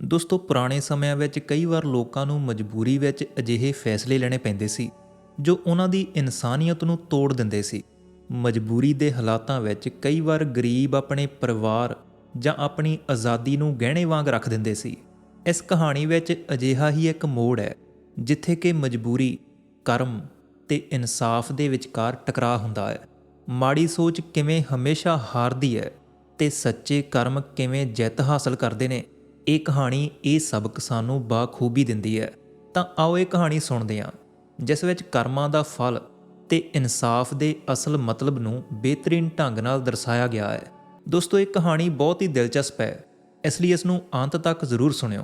ਦੋਸਤੋ, ਪੁਰਾਣੇ ਸਮਿਆਂ ਵਿੱਚ ਕਈ ਵਾਰ ਲੋਕਾਂ ਨੂੰ ਮਜਬੂਰੀ ਵਿੱਚ ਅਜਿਹੇ ਫੈਸਲੇ ਲੈਣੇ ਪੈਂਦੇ ਸੀ, ਜੋ ਉਹਨਾਂ ਦੀ ਇਨਸਾਨੀਅਤ ਨੂੰ ਤੋੜ ਦਿੰਦੇ ਸੀ। ਮਜਬੂਰੀ ਦੇ ਹਾਲਾਤਾਂ ਵਿੱਚ ਕਈ ਵਾਰ ਗਰੀਬ ਆਪਣੇ ਪਰਿਵਾਰ ਜਾਂ ਆਪਣੀ ਆਜ਼ਾਦੀ ਨੂੰ ਗਹਿਣੇ ਵਾਂਗ ਰੱਖ ਦਿੰਦੇ ਸੀ। ਇਸ ਕਹਾਣੀ ਵਿੱਚ ਅਜਿਹਾ ਹੀ ਇੱਕ ਮੋੜ ਹੈ, ਜਿੱਥੇ ਕਿ ਮਜਬੂਰੀ, ਕਰਮ ਤੇ ਇਨਸਾਫ ਦੇ ਵਿਚਕਾਰ ਟਕਰਾਅ ਹੁੰਦਾ ਹੈ। ਮਾੜੀ ਸੋਚ ਕਿਵੇਂ ਹਮੇਸ਼ਾ ਹਾਰਦੀ ਹੈ ਤੇ ਸੱਚੇ ਕਰਮ ਕਿਵੇਂ ਜਿੱਤ ਹਾਸਲ ਕਰਦੇ ਨੇ ਇਹ ਕਹਾਣੀ ਇਹ ਸਬਕ ਸਾਨੂੰ ਬਾਖੂਬੀ ਦਿੰਦੀ ਹੈ। ਤਾਂ ਆਓ ਇਹ ਕਹਾਣੀ ਸੁਣਦੇ ਹਾਂ। ਜਿਸ ਵਿੱਚ ਕਰਮਾਂ ਦਾ ਫਲ ਤੇ ਇਨਸਾਫ ਦੇ ਅਸਲ ਮਤਲਬ ਨੂੰ ਬਿਹਤਰੀਨ ਢੰਗ ਨਾਲ ਦਰਸਾਇਆ ਗਿਆ ਹੈ। ਦੋਸਤੋ, ਇਹ ਕਹਾਣੀ ਬਹੁਤ ਹੀ ਦਿਲਚਸਪ ਹੈ। ਇਸ ਲਈ ਇਸ ਨੂੰ ਅੰਤ ਤੱਕ ਜ਼ਰੂਰ ਸੁਣਿਓ।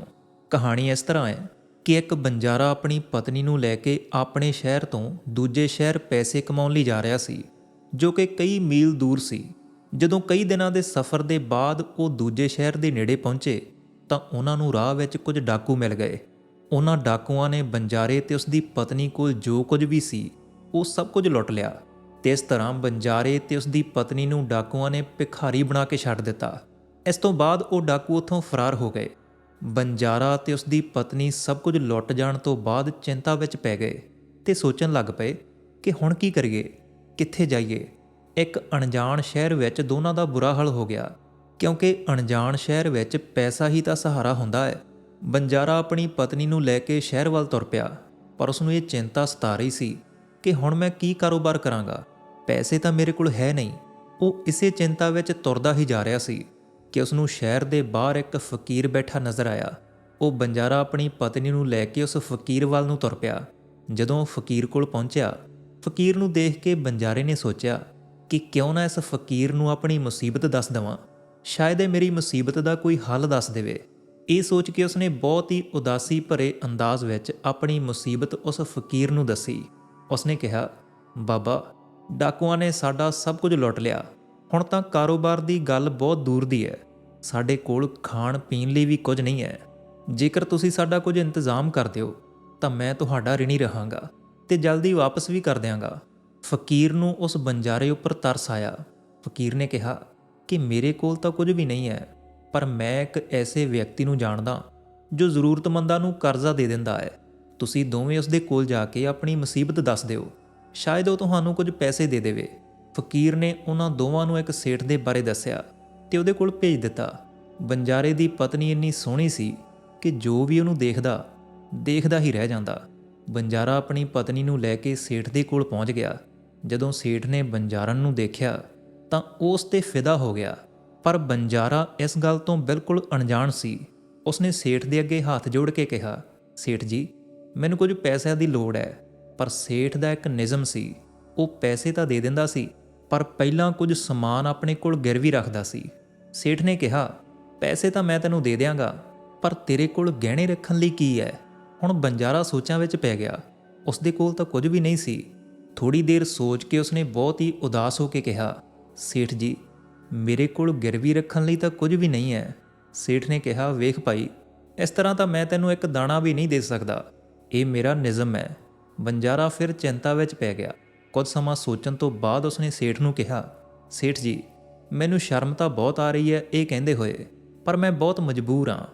ਕਹਾਣੀ ਇਸ ਤਰ੍ਹਾਂ ਹੈ ਕਿ ਇੱਕ ਬੰਜਾਰਾ ਆਪਣੀ ਪਤਨੀ ਨੂੰ ਲੈ ਕੇ ਆਪਣੇ ਸ਼ਹਿਰ ਤੋਂ ਦੂਜੇ ਸ਼ਹਿਰ ਪੈਸੇ ਕਮਾਉਣ ਲਈ ਜਾ ਰਿਹਾ ਸੀ, ਜੋ ਕਿ ਕਈ ਮੀਲ ਦੂਰ ਸੀ। ਜਦੋਂ ਕਈ ਦਿਨਾਂ ਦੇ ਸਫ਼ਰ ਦੇ ਬਾਅਦ ਉਹ ਦੂਜੇ ਸ਼ਹਿਰ ਦੇ ਨੇੜੇ ਪਹੁੰਚੇ ਤਾਂ ਉਹਨਾਂ ਨੂੰ ਰਾਹ ਵਿੱਚ ਕੁਝ ਡਾਕੂ ਮਿਲ ਗਏ। ਉਹਨਾਂ ਡਾਕੂਆਂ ਨੇ ਬੰਜਾਰੇ ਤੇ ਉਸ ਦੀ ਪਤਨੀ ਕੋਲ ਜੋ ਕੁਝ ਵੀ ਸੀ, ਉਹ ਸਭ ਕੁਝ ਲੁੱਟ ਲਿਆ। ਤੇ ਇਸ ਤਰ੍ਹਾਂ ਬੰਜਾਰੇ ਤੇ ਉਸ ਦੀ ਪਤਨੀ ਨੂੰ ਡਾਕੂਆਂ ਨੇ ਭਿਖਾਰੀ ਬਣਾ ਕੇ ਛੱਡ ਦਿੱਤਾ। ਇਸ ਤੋਂ ਬਾਅਦ ਉਹ ਡਾਕੂ ਉੱਥੋਂ ਫਰਾਰ ਹੋ ਗਏ। ਬੰਜਾਰਾ ਤੇ ਉਸ ਦੀ ਪਤਨੀ ਸਭ ਕੁਝ ਲੁੱਟ ਜਾਣ ਤੋਂ ਬਾਅਦ ਚਿੰਤਾ ਵਿੱਚ ਪੈ ਗਏ ਤੇ ਸੋਚਣ ਲੱਗ ਪਏ ਕਿ ਹੁਣ ਕੀ ਕਰੀਏ, ਕਿੱਥੇ ਜਾਈਏ? ਇੱਕ ਅਣਜਾਣ ਸ਼ਹਿਰ ਵਿੱਚ ਦੋਨਾਂ ਦਾ ਬੁਰਾ ਹਾਲ ਹੋ ਗਿਆ। ਕਿਉਂਕਿ ਅਣਜਾਣ ਸ਼ਹਿਰ ਵਿੱਚ ਪੈਸਾ ਹੀ ਤਾਂ ਸਹਾਰਾ ਹੁੰਦਾ ਹੈ। ਬੰਜਾਰਾ ਆਪਣੀ ਪਤਨੀ ਨੂੰ ਲੈ ਕੇ ਸ਼ਹਿਰ ਵੱਲ ਤੁਰ ਪਿਆ, ਪਰ ਉਸ ਨੂੰ ਇਹ ਚਿੰਤਾ ਸਤਾ ਰਹੀ ਸੀ ਕਿ ਹੁਣ ਮੈਂ ਕੀ ਕਾਰੋਬਾਰ ਕਰਾਂਗਾ। ਪੈਸੇ ਤਾਂ ਮੇਰੇ ਕੋਲ ਹੈ ਨਹੀਂ, ਉਹ ਇਸੇ ਚਿੰਤਾ ਵਿੱਚ ਤੁਰਦਾ ਹੀ ਜਾ ਰਿਹਾ ਸੀ ਕਿ ਉਸ ਨੂੰ ਸ਼ਹਿਰ ਦੇ ਬਾਹਰ ਇੱਕ ਫਕੀਰ ਬੈਠਾ ਨਜ਼ਰ ਆਇਆ। ਉਹ ਬੰਜਾਰਾ ਆਪਣੀ ਪਤਨੀ ਨੂੰ ਲੈ ਕੇ ਉਸ ਫਕੀਰ ਵੱਲ ਨੂੰ ਤੁਰ ਪਿਆ। ਜਦੋਂ ਉਹ ਫਕੀਰ ਕੋਲ ਪਹੁੰਚਿਆ, ਫਕੀਰ ਨੂੰ ਦੇਖ ਕੇ ਬੰਜਾਰੇ ਨੇ ਸੋਚਿਆ ਕਿ ਕਿਉਂ ਨਾ ਇਸ ਫਕੀਰ ਨੂੰ ਆਪਣੀ ਮੁਸੀਬਤ ਦੱਸ ਦਵਾਂ। ਸ਼ਾਇਦ ਇਹ ਮੇਰੀ ਮੁਸੀਬਤ ਦਾ ਕੋਈ ਹੱਲ ਦੱਸ ਦੇਵੇ। ਇਹ ਸੋਚ ਕੇ ਉਸਨੇ ਬਹੁਤ ਹੀ ਉਦਾਸੀ ਭਰੇ ਅੰਦਾਜ਼ ਵਿੱਚ ਆਪਣੀ ਮੁਸੀਬਤ ਉਸ ਫਕੀਰ ਨੂੰ ਦੱਸੀ। ਉਸਨੇ ਕਿਹਾ, ਬਾਬਾ, ਡਾਕੂਆਂ ਨੇ ਸਾਡਾ ਸਭ ਕੁਝ ਲੁੱਟ ਲਿਆ। ਹੁਣ ਤਾਂ ਕਾਰੋਬਾਰ ਦੀ ਗੱਲ ਬਹੁਤ ਦੂਰ ਦੀ ਹੈ। ਸਾਡੇ ਕੋਲ ਖਾਣ ਪੀਣ ਲਈ ਵੀ ਕੁਝ ਨਹੀਂ ਹੈ। ਜੇਕਰ ਤੁਸੀਂ ਸਾਡਾ ਕੁਝ ਇੰਤਜ਼ਾਮ ਕਰ ਦਿਓ, ਤਾਂ ਮੈਂ ਤੁਹਾਡਾ ਰਿਣੀ ਰਹਾਂਗਾ ਤੇ ਜਲਦੀ ਵਾਪਸ ਵੀ ਕਰ ਦਿਆਂਗਾ। ਫਕੀਰ ਨੂੰ ਉਸ ਬੰਜਾਰੇ ਉੱਪਰ ਤਰਸ ਆਇਆ। ਫਕੀਰ ਨੇ ਕਿਹਾ ਕਿ ਮੇਰੇ ਕੋਲ ਤਾਂ ਕੁਝ ਵੀ ਨਹੀਂ ਹੈ, ਪਰ ਮੈਂ ਇੱਕ ਐਸੇ ਵਿਅਕਤੀ ਨੂੰ ਜਾਣਦਾ ਜੋ ਜ਼ਰੂਰਤਮੰਦਾਂ ਨੂੰ ਕਰਜ਼ਾ ਦੇ ਦਿੰਦਾ ਹੈ। ਤੁਸੀਂ ਦੋਵੇਂ ਉਸ ਦੇ ਕੋਲ ਜਾ ਕੇ ਆਪਣੀ ਮੁਸੀਬਤ ਦੱਸ ਦਿਓ। ਸ਼ਾਇਦ ਉਹ ਤੁਹਾਨੂੰ ਕੁਝ ਪੈਸੇ ਦੇ ਦੇਵੇ। ਫਕੀਰ ਨੇ ਉਹਨਾਂ ਦੋਵਾਂ ਨੂੰ ਇੱਕ ਸੇਠ ਦੇ ਬਾਰੇ ਦੱਸਿਆ ਤੇ ਉਹਦੇ ਕੋਲ ਭੇਜ ਦਿੱਤਾ। ਬੰਜਾਰੇ ਦੀ ਪਤਨੀ ਇੰਨੀ ਸੋਹਣੀ ਸੀ ਕਿ ਜੋ ਵੀ ਉਹਨੂੰ ਦੇਖਦਾ ਦੇਖਦਾ ਹੀ ਰਹਿ ਜਾਂਦਾ। ਬੰਜਾਰਾ ਆਪਣੀ ਪਤਨੀ ਨੂੰ ਲੈ ਕੇ ਸੇਠ ਦੇ ਕੋਲ ਪਹੁੰਚ ਗਿਆ। ਜਦੋਂ ਸੇਠ ਨੇ ਬੰਜਾਰਨ ਨੂੰ ਦੇਖਿਆ ਤਾਂ ਉਸ ਤੇ ਫਿਦਾ ਹੋ ਗਿਆ। ਪਰ ਬੰਜਾਰਾ ਇਸ ਗੱਲ ਤੋਂ ਬਿਲਕੁਲ ਅਣਜਾਣ ਸੀ। ਉਸਨੇ ਸੇਠ ਦੇ ਅੱਗੇ ਹੱਥ ਜੋੜ ਕੇ ਕਿਹਾ, ਸੇਠ ਜੀ, ਮੈਨੂੰ ਕੁਝ ਪੈਸਿਆਂ ਦੀ ਲੋੜ ਹੈ, ਪਰ ਸੇਠ ਦਾ ਇੱਕ ਨਿਯਮ ਸੀ। ਉਹ ਪੈਸੇ ਤਾਂ ਦੇ ਦਿੰਦਾ ਸੀ, ਪਰ ਪਹਿਲਾਂ ਕੁਝ ਸਮਾਨ ਆਪਣੇ ਕੋਲ ਗਿਰਵੀ ਰੱਖਦਾ ਸੀ। ਸੇਠ ਨੇ ਕਿਹਾ, ਪੈਸੇ ਤਾਂ ਮੈਂ ਤੈਨੂੰ ਦੇ ਦਿਆਂਗਾ, ਪਰ ਤੇਰੇ ਕੋਲ ਗਹਿਣੇ ਰੱਖਣ ਲਈ ਕੀ ਹੈ? ਹੁਣ ਬੰਜਾਰਾ ਸੋਚਾਂ ਵਿੱਚ ਪੈ ਗਿਆ। ਉਸਦੇ ਕੋਲ ਤਾਂ ਕੁਝ ਵੀ ਨਹੀਂ ਸੀ। ਥੋੜੀ ਦੇਰ ਸੋਚ ਕੇ ਉਸਨੇ ਬਹੁਤ ਹੀ ਉਦਾਸ ਹੋ ਕੇ ਕਿਹਾ ਸੇਠ ਜੀ, ਮੇਰੇ ਕੋਲ ਗਿਰਵੀ ਰੱਖਣ ਲਈ ਤਾਂ ਕੁਝ ਵੀ ਨਹੀਂ ਹੈ। ਸੇਠ ਨੇ ਕਿਹਾ, ਵੇਖ ਭਾਈ, ਇਸ ਤਰ੍ਹਾਂ ਤਾਂ ਮੈਂ ਤੈਨੂੰ ਇੱਕ ਦਾਣਾ ਵੀ ਨਹੀਂ ਦੇ ਸਕਦਾ। ਇਹ ਮੇਰਾ ਨਿਯਮ ਹੈ। ਬੰਜਾਰਾ ਫਿਰ ਚਿੰਤਾ ਵਿੱਚ ਪੈ ਗਿਆ। ਕੁਝ ਸਮਾਂ ਸੋਚਣ ਤੋਂ ਬਾਅਦ ਉਸਨੇ ਸੇਠ ਨੂੰ ਕਿਹਾ, ਸੇਠ ਜੀ, ਮੈਨੂੰ ਸ਼ਰਮ ਤਾਂ ਬਹੁਤ ਆ ਰਹੀ ਹੈ, ਇਹ ਕਹਿੰਦੇ ਹੋਏ, ਪਰ ਮੈਂ ਬਹੁਤ ਮਜਬੂਰ ਹਾਂ।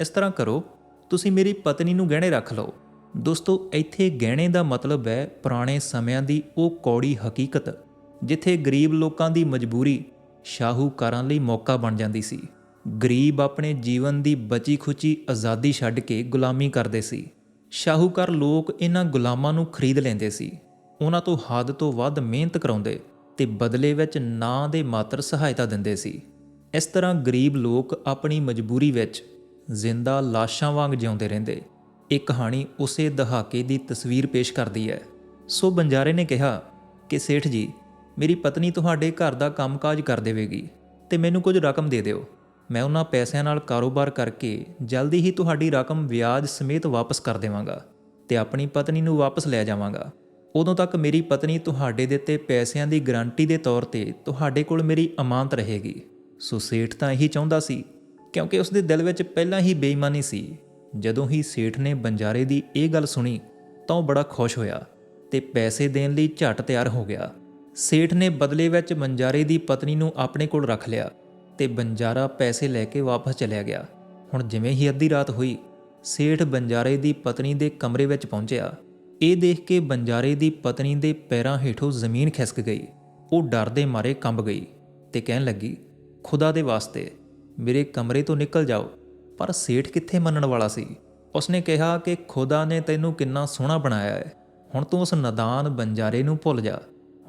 ਇਸ ਤਰ੍ਹਾਂ ਕਰੋ, ਤੁਸੀਂ ਮੇਰੀ ਪਤਨੀ ਨੂੰ ਗਹਿਣੇ ਰੱਖ ਲਓ। ਦੋਸਤੋ, ਇੱਥੇ ਗਹਿਣੇ ਦਾ ਮਤਲਬ ਹੈ ਪੁਰਾਣੇ ਸਮਿਆਂ ਦੀ ਉਹ ਕੌੜੀ ਹਕੀਕਤ। ਜਿੱਥੇ ਗਰੀਬ ਲੋਕਾਂ ਦੀ ਮਜਬੂਰੀ ਸ਼ਾਹੂਕਾਰਾਂ ਲਈ ਮੌਕਾ ਬਣ ਜਾਂਦੀ ਸੀ। ਗਰੀਬ ਆਪਣੇ ਜੀਵਨ ਦੀ ਬਚੀ ਖੁਚੀ ਆਜ਼ਾਦੀ ਛੱਡ ਕੇ ਗੁਲਾਮੀ ਕਰਦੇ ਸੀ। ਸ਼ਾਹੂਕਾਰ ਲੋਕ ਇਹਨਾਂ ਗੁਲਾਮਾਂ ਨੂੰ ਖਰੀਦ ਲੈਂਦੇ ਸੀ। ਉਹਨਾਂ ਤੋਂ ਹੱਦ ਤੋਂ ਵੱਧ ਮਿਹਨਤ ਕਰਾਉਂਦੇ ਤੇ ਬਦਲੇ ਵਿੱਚ ਨਾਂ ਦੇ ਮਾਤਰ ਸਹਾਇਤਾ ਦਿੰਦੇ ਸੀ। ਇਸ ਤਰ੍ਹਾਂ ਗਰੀਬ ਲੋਕ ਆਪਣੀ ਮਜਬੂਰੀ ਵਿੱਚ ਜ਼ਿੰਦਾ ਲਾਸ਼ਾਂ ਵਾਂਗ ਜਿਉਂਦੇ ਰਹਿੰਦੇ। ਇਹ ਕਹਾਣੀ ਉਸੇ ਦਹਾਕੇ ਦੀ ਤਸਵੀਰ ਪੇਸ਼ ਕਰਦੀ ਹੈ। ਸੋ ਬੰਜਾਰੇ ਨੇ ਕਿਹਾ ਕਿ ਸੇਠ ਜੀ ਮੇਰੀ ਪਤਨੀ ਤੁਹਾਡੇ ਘਰ ਦਾ ਕੰਮਕਾਜ ਕਰ ਦੇਵੇਗੀ ਤੇ ਮੈਨੂੰ ਕੁਝ ਰਕਮ ਦੇ ਦਿਓ। ਮੈਂ ਉਹਨਾਂ ਪੈਸਿਆਂ ਨਾਲ ਕਾਰੋਬਾਰ ਕਰਕੇ ਜਲਦੀ ਹੀ ਤੁਹਾਡੀ ਰਕਮ ਵਿਆਜ ਸਮੇਤ ਵਾਪਸ ਕਰ ਦੇਵਾਂਗਾ ਤੇ ਆਪਣੀ ਪਤਨੀ ਨੂੰ ਵਾਪਸ ਲੈ ਜਾਵਾਂਗਾ। ਉਦੋਂ ਤੱਕ ਮੇਰੀ ਪਤਨੀ ਤੁਹਾਡੇ ਦਿੱਤੇ ਪੈਸਿਆਂ ਦੀ ਗਾਰੰਟੀ ਦੇ ਤੌਰ ਤੇ ਤੁਹਾਡੇ ਕੋਲ ਮੇਰੀ ਅਮਾਨਤ ਰਹੇਗੀ। ਸੋ ਸੇਠ ਤਾਂ ਇਹੀ ਚਾਹੁੰਦਾ ਸੀ, ਕਿਉਂਕਿ ਉਸ ਦੇ ਦਿਲ ਵਿੱਚ ਪਹਿਲਾਂ ਹੀ ਬੇਈਮਾਨੀ ਸੀ। ਜਦੋਂ ਹੀ ਸੇਠ ਨੇ ਬੰਜਾਰੇ ਦੀ ਇਹ ਗੱਲ ਸੁਣੀ, ਤਾਂ ਉਹ ਬੜਾ ਖੁਸ਼ ਹੋਇਆ ਤੇ ਪੈਸੇ ਦੇਣ ਲਈ ਝਟ ਤਿਆਰ ਹੋ ਗਿਆ। ਸੇਠ ਨੇ ਬਦਲੇ ਵਿੱਚ ਬੰਜਾਰੇ ਦੀ ਪਤਨੀ ਨੂੰ ਆਪਣੇ ਕੋਲ ਰੱਖ ਲਿਆ ਤੇ ਬੰਜਾਰਾ ਪੈਸੇ ਲੈ ਕੇ ਵਾਪਸ ਚਲਿਆ ਗਿਆ। ਹੁਣ ਜਿਵੇਂ ਹੀ ਅੱਧੀ ਰਾਤ ਹੋਈ, ਸੇਠ ਬੰਜਾਰੇ ਦੀ ਪਤਨੀ ਦੇ ਕਮਰੇ ਵਿੱਚ ਪਹੁੰਚਿਆ। ਇਹ ਦੇਖ ਕੇ ਬੰਜਾਰੇ ਦੀ ਪਤਨੀ ਦੇ ਪੈਰਾਂ ਹੇਠੋਂ ਜ਼ਮੀਨ ਖਿਸਕ ਗਈ। ਉਹ ਡਰ ਦੇ ਮਾਰੇ ਕੰਬ ਗਈ ਤੇ ਕਹਿਣ ਲੱਗੀ, ਖੁਦਾ ਦੇ ਵਾਸਤੇ, ਮੇਰੇ ਕਮਰੇ ਤੋਂ ਨਿਕਲ ਜਾਓ, ਪਰ ਸੇਠ ਕਿੱਥੇ ਮੰਨਣ ਵਾਲਾ ਸੀ? ਉਸਨੇ ਕਿਹਾ ਕਿ ਖੁਦਾ ਨੇ ਤੈਨੂੰ ਕਿੰਨਾ ਸੋਹਣਾ ਬਣਾਇਆ ਹੈ। ਹੁਣ ਤੂੰ ਉਸ ਨਦਾਨ ਬੰਜਾਰੇ ਨੂੰ ਭੁੱਲ ਜਾ।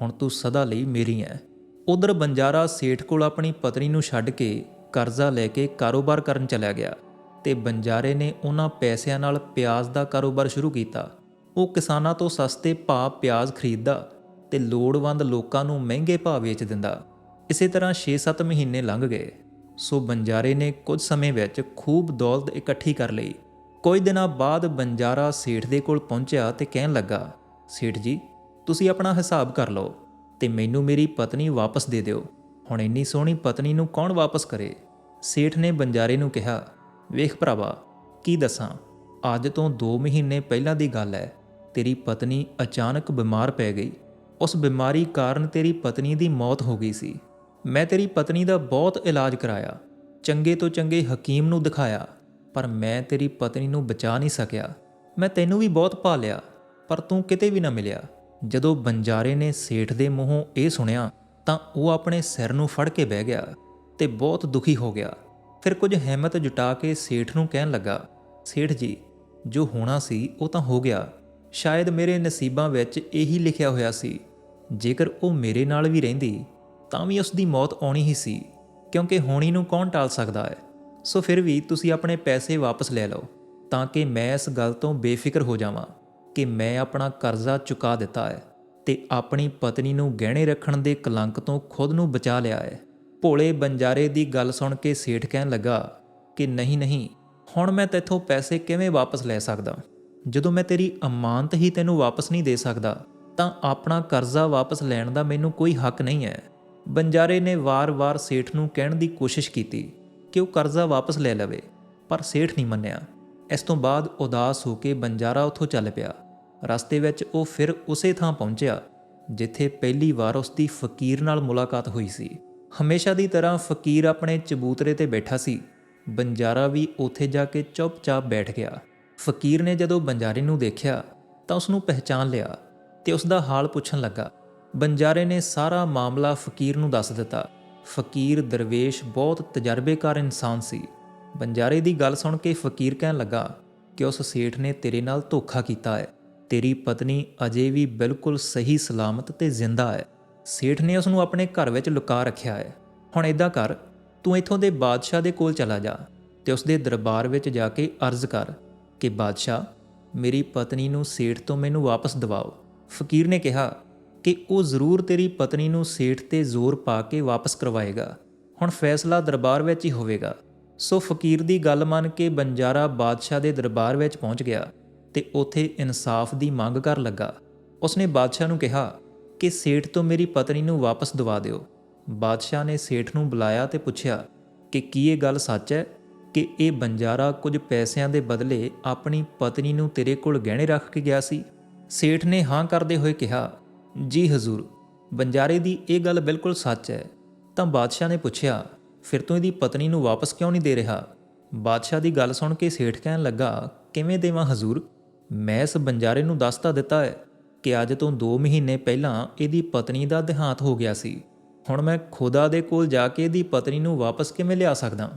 ਹੁਣ ਤੂੰ ਸਦਾ ਲਈ ਮੇਰੀ ਹੈ ਉਧਰ ਬੰਜਾਰਾ ਸੇਠ ਕੋਲ ਆਪਣੀ ਪਤਨੀ ਨੂੰ ਛੱਡ ਕੇ ਕਰਜ਼ਾ ਲੈ ਕੇ ਕਾਰੋਬਾਰ ਕਰਨ ਚਲਾ ਗਿਆ ਤੇ ਬੰਜਾਰੇ ਨੇ ਉਹਨਾਂ ਪੈਸਿਆਂ ਨਾਲ ਪਿਆਜ਼ ਦਾ ਕਾਰੋਬਾਰ ਸ਼ੁਰੂ ਕੀਤਾ। ਉਹ ਕਿਸਾਨਾਂ ਤੋਂ ਸਸਤੇ ਭਾਅ ਪਿਆਜ਼ ਖਰੀਦਦਾ ਤੇ ਲੋੜਵੰਦ ਲੋਕਾਂ ਨੂੰ ਮਹਿੰਗੇ ਭਾਅ ਵੇਚ ਦਿੰਦਾ। ਇਸੇ ਤਰ੍ਹਾਂ 6-7 ਮਹੀਨੇ ਲੰਘ ਗਏ। ਸੋ ਬੰਜਾਰੇ ਨੇ ਕੁਝ ਸਮੇਂ ਵਿੱਚ ਖੂਬ ਦੌਲਤ ਇਕੱਠੀ ਕਰ ਲਈ। ਕੁਝ ਦਿਨਾਂ ਬਾਅਦ ਬੰਜਾਰਾ ਸੇਠ ਦੇ ਕੋਲ ਪਹੁੰਚਿਆ ਤੇ ਕਹਿਣ ਲੱਗਾ, ਸੇਠ ਜੀ ਤੁਸੀਂ ਆਪਣਾ ਹਿਸਾਬ ਕਰ ਲਓ ਤੇ ਮੈਨੂੰ ਮੇਰੀ ਪਤਨੀ ਵਾਪਸ ਦੇ ਦਿਓ। ਹੁਣ ਇੰਨੀ ਸੋਹਣੀ ਪਤਨੀ ਨੂੰ ਕੌਣ ਵਾਪਸ ਕਰੇ? ਸੇਠ ਨੇ ਬੰਜਾਰੇ ਨੂੰ ਕਿਹਾ, ਵੇਖ ਭਰਾਵਾ, ਕੀ ਦੱਸਾਂ? ਅੱਜ ਤੋਂ 2 ਮਹੀਨੇ ਪਹਿਲਾਂ ਦੀ ਗੱਲ ਹੈ ਤੇਰੀ ਪਤਨੀ ਅਚਾਨਕ ਬਿਮਾਰ ਪੈ ਗਈ। ਉਸ ਬਿਮਾਰੀ ਕਾਰਨ ਤੇਰੀ ਪਤਨੀ ਦੀ ਮੌਤ ਹੋ ਗਈ ਸੀ। ਮੈਂ ਤੇਰੀ ਪਤਨੀ ਦਾ ਬਹੁਤ ਇਲਾਜ ਕਰਾਇਆ। ਚੰਗੇ ਤੋਂ ਚੰਗੇ ਹਕੀਮ ਨੂੰ ਦਿਖਾਇਆ। ਪਰ ਮੈਂ ਤੇਰੀ ਪਤਨੀ ਨੂੰ ਬਚਾ ਨਹੀਂ ਸਕਿਆ। ਮੈਂ ਤੈਨੂੰ ਵੀ ਬਹੁਤ ਭਾਲਿਆ, ਪਰ ਤੂੰ ਕਿਤੇ ਵੀ ਨਾ ਮਿਲਿਆ। ਜਦੋਂ ਬੰਜਾਰੇ ਨੇ ਸੇਠ ਦੇ ਮੂੰਹੋਂ ਇਹ ਸੁਣਿਆ ਤਾਂ ਉਹ ਆਪਣੇ ਸਿਰ ਨੂੰ ਫੜ ਕੇ ਬਹਿ ਗਿਆ ਤੇ ਬਹੁਤ ਦੁਖੀ ਹੋ ਗਿਆ। ਫਿਰ ਕੁਝ ਹਿੰਮਤ ਜੁਟਾ ਕੇ ਸੇਠ ਨੂੰ ਕਹਿਣ ਲੱਗਾ, ਸੇਠ ਜੀ, ਜੋ ਹੋਣਾ ਸੀ ਉਹ ਤਾਂ ਹੋ ਗਿਆ। ਸ਼ਾਇਦ ਮੇਰੇ ਨਸੀਬਾਂ ਵਿੱਚ ਇਹੀ ਲਿਖਿਆ ਹੋਇਆ ਸੀ। ਜੇਕਰ ਉਹ ਮੇਰੇ ਨਾਲ ਵੀ ਰਹਿੰਦੀ, ਤਾਂ ਵੀ ਉਸ ਦੀ ਮੌਤ ਆਉਣੀ ਹੀ ਸੀ, ਕਿਉਂਕਿ ਹੋਣੀ ਨੂੰ ਕੌਣ ਟਾਲ ਸਕਦਾ ਹੈ? ਸੋ ਫਿਰ ਵੀ ਤੁਸੀਂ ਆਪਣੇ ਪੈਸੇ ਵਾਪਸ ਲੈ ਲਓ, ਤਾਂ ਕਿ ਮੈਂ ਇਸ ਗੱਲ ਤੋਂ ਬੇਫਿਕਰ ਹੋ ਜਾਵਾਂ। ਕਿ ਮੈਂ ਆਪਣਾ ਕਰਜ਼ਾ ਚੁਕਾ ਦਿੱਤਾ ਹੈ ਤੇ ਆਪਣੀ ਪਤਨੀ ਨੂੰ ਗਹਿਣੇ ਰੱਖਣ ਦੇ ਕਲੰਕ ਤੋਂ ਖੁਦ ਨੂੰ ਬਚਾ ਲਿਆ ਹੈ। ਭੋਲੇ ਬੰਜਾਰੇ ਦੀ ਗੱਲ ਸੁਣ ਕੇ ਸੇਠ ਕਹਿਣ ਲੱਗਾ ਕਿ ਨਹੀਂ ਨਹੀਂ, ਹੁਣ ਮੈਂ ਤੇਥੋਂ ਪੈਸੇ ਕਿਵੇਂ ਵਾਪਸ ਲੈ ਸਕਦਾ? ਜਦੋਂ ਮੈਂ ਤੇਰੀ ਅਮਾਨਤ ਹੀ ਤੈਨੂੰ ਵਾਪਸ ਨਹੀਂ ਦੇ ਸਕਦਾ, ਤਾਂ ਆਪਣਾ ਕਰਜ਼ਾ ਵਾਪਸ ਲੈਣ ਦਾ ਮੈਨੂੰ ਕੋਈ ਹੱਕ ਨਹੀਂ ਹੈ। ਬੰਜਾਰੇ ਨੇ ਵਾਰ-ਵਾਰ ਸੇਠ ਨੂੰ ਕਹਿਣ ਦੀ ਕੋਸ਼ਿਸ਼ ਕੀਤੀ ਕਿ ਉਹ ਕਰਜ਼ਾ ਵਾਪਸ ਲੈ ਲਵੇ, ਪਰ ਸੇਠ ਨਹੀਂ ਮੰਨਿਆ। ਇਸ ਤੋਂ ਬਾਅਦ ਉਦਾਸ ਹੋ ਕੇ ਬੰਜਾਰਾ ਉੱਥੋਂ ਚੱਲ ਪਿਆ। ਰਸਤੇ ਵਿੱਚ ਉਹ ਫਿਰ ਉਸੇ ਥਾਂ ਪਹੁੰਚਿਆ, ਜਿੱਥੇ ਪਹਿਲੀ ਵਾਰ ਉਸ ਦੀ ਫਕੀਰ ਨਾਲ ਮੁਲਾਕਾਤ ਹੋਈ ਸੀ। ਹਮੇਸ਼ਾ ਦੀ ਤਰ੍ਹਾਂ ਫਕੀਰ ਆਪਣੇ ਚਬੂਤਰੇ ਤੇ ਬੈਠਾ ਸੀ। ਬੰਜਾਰਾ ਵੀ ਉੱਥੇ ਜਾ ਕੇ ਚੁੱਪਚਾਪ ਬੈਠ ਗਿਆ। ਫਕੀਰ ਨੇ ਜਦੋਂ ਬੰਜਾਰੇ ਨੂੰ ਦੇਖਿਆ, ਤਾਂ ਉਸ ਨੂੰ ਪਹਿਚਾਨ ਲਿਆ ਤੇ ਉਸ ਦਾ ਹਾਲ ਪੁੱਛਣ ਲੱਗਾ। ਬੰਜਾਰੇ ਨੇ ਸਾਰਾ ਮਾਮਲਾ ਫਕੀਰ ਨੂੰ ਦੱਸ ਦਿੱਤਾ। ਫਕੀਰ ਦਰਵੇਸ਼ ਬਹੁਤ ਤਜਰਬੇਕਾਰ ਇਨਸਾਨ ਸੀ। ਬੰਜਾਰੇ ਦੀ ਗੱਲ ਸੁਣ ਕੇ ਫਕੀਰ ਕਹਿਣ ਲੱਗਾ, ਕਿ ਉਸ ਸੇਠ ਨੇ ਤੇਰੇ ਨਾਲ ਧੋਖਾ ਕੀਤਾ ਹੈ। ਤੇਰੀ ਪਤਨੀ ਅਜੇ ਵੀ ਬਿਲਕੁਲ ਸਹੀ ਸਲਾਮਤ ਤੇ ਜ਼ਿੰਦਾ ਹੈ। ਸੇਠ ਨੇ ਉਸ ਨੂੰ ਆਪਣੇ ਘਰ ਵਿੱਚ ਲੁਕਾ ਰੱਖਿਆ ਹੈ। ਹੁਣ ਇਦਾਂ ਕਰ, ਤੂੰ ਇੱਥੋਂ ਦੇ ਬਾਦਸ਼ਾਹ ਦੇ ਕੋਲ ਚਲਾ ਜਾ ਤੇ ਉਸ ਦੇ ਦਰਬਾਰ ਵਿੱਚ ਜਾ ਕੇ ਅਰਜ਼ ਕਰ ਕਿ, ਬਾਦਸ਼ਾਹ, ਮੇਰੀ ਪਤਨੀ ਨੂੰ ਸੇਠ ਤੋਂ ਮੈਨੂੰ ਵਾਪਸ ਦਿਵਾਓ। ਫਕੀਰ ਨੇ ਕਿਹਾ ਕਿ ਉਹ ਜ਼ਰੂਰ ਤੇਰੀ ਪਤਨੀ ਨੂੰ ਸੇਠ ਤੇ ਜ਼ੋਰ ਪਾ ਕੇ ਵਾਪਸ ਕਰਵਾਏਗਾ। ਹੁਣ ਫੈਸਲਾ ਦਰਬਾਰ ਵਿੱਚ ਹੀ ਹੋਵੇਗਾ। ਸੋ ਫਕੀਰ ਦੀ ਗੱਲ ਮੰਨ ਕੇ ਬੰਜਾਰਾ ਬਾਦਸ਼ਾਹ ਦੇ ਦਰਬਾਰ ਵਿੱਚ ਪਹੁੰਚ ਗਿਆ ਤੇ ਉੱਥੇ ਇਨਸਾਫ ਦੀ ਮੰਗ ਕਰ ਲੱਗਾ। ਉਸਨੇ ਬਾਦਸ਼ਾਹ ਨੂੰ ਕਿਹਾ ਕਿ ਸੇਠ ਤੋਂ ਮੇਰੀ ਪਤਨੀ ਨੂੰ ਵਾਪਸ ਦਿਵਾ ਦਿਓ। ਬਾਦਸ਼ਾਹ ਨੇ ਸੇਠ ਨੂੰ ਬੁਲਾਇਆ ਤੇ ਪੁੱਛਿਆ ਕਿ ਕੀ ਇਹ ਗੱਲ ਸੱਚ ਹੈ ਕਿ ਇਹ ਬੰਜਾਰਾ ਕੁਝ ਪੈਸਿਆਂ ਦੇ ਬਦਲੇ ਆਪਣੀ ਪਤਨੀ ਨੂੰ ਤੇਰੇ ਕੋਲ ਗਹਿਣੇ ਰੱਖ ਕੇ ਗਿਆ ਸੀ? ਸੇਠ ਨੇ ਹਾਂ ਕਰਦੇ ਹੋਏ ਕਿਹਾ, ਜੀ ਹਜ਼ੂਰ, ਬੰਜਾਰੇ ਦੀ ਇਹ ਗੱਲ ਬਿਲਕੁਲ ਸੱਚ ਹੈ। ਤਾਂ ਬਾਦਸ਼ਾਹ ਨੇ ਪੁੱਛਿਆ ਫਿਰ ਤੂੰ ਇਹਦੀ ਪਤਨੀ ਨੂੰ ਵਾਪਸ ਕਿਉਂ ਨਹੀਂ ਦੇ ਰਿਹਾ? ਬਾਦਸ਼ਾਹ ਦੀ ਗੱਲ ਸੁਣ ਕੇ ਸੇਠ ਕਹਿਣ ਲੱਗਾ, ਕਿਵੇਂ ਦੇਵਾਂ ਹਜ਼ੂਰ? ਮੈਂ ਇਸ ਬੰਜਾਰੇ ਨੂੰ ਦੱਸ ਤਾਂ ਦਿੱਤਾ ਹੈ ਕਿ ਅੱਜ ਤੋਂ 2 ਮਹੀਨੇ ਪਹਿਲਾਂ ਇਹਦੀ ਪਤਨੀ ਦਾ ਦੇਹਾਂਤ ਹੋ ਗਿਆ ਸੀ। ਹੁਣ ਮੈਂ ਖੁਦਾ ਦੇ ਕੋਲ ਜਾ ਕੇ ਇਹਦੀ ਪਤਨੀ ਨੂੰ ਵਾਪਸ ਕਿਵੇਂ ਲਿਆ ਸਕਦਾ?